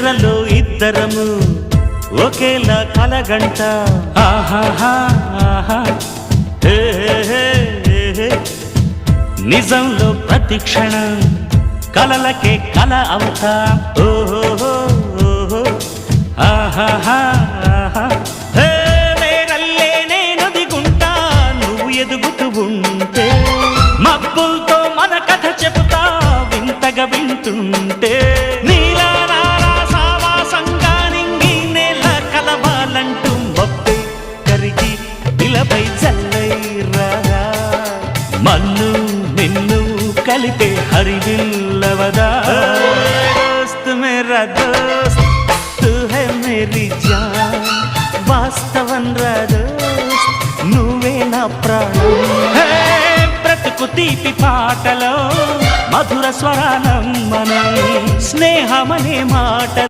నిద్రలో ఇద్దరము ఒకేలా కలగంట ఆహా. హే, హే, హే, హే. నిజంలో ప్రతి క్షణం కలలకే కల అవుతా ఓహో ఓహో ఆహాహా ఆహా. హే, నేనల్లే నేనొదిగుంటా నువ్వు ఎదుగుతూ ఉంటే మబ్బులతో మన కథ చెబుతా వింతగా వింటుంటే నీలా జల్లై చల్లై రాగా మన్ను నిన్ను కలిపే హరివిల్లవదా. దోస్త్ మేరా దోస్త్ తు హై మేరీ జాన్. వాస్తవం రా దోస్త్ నువ్వే నా ప్రాణం. బ్రతుకు తీపి పాటలో మధుర స్వరానం మనం స్నేహమనే మాట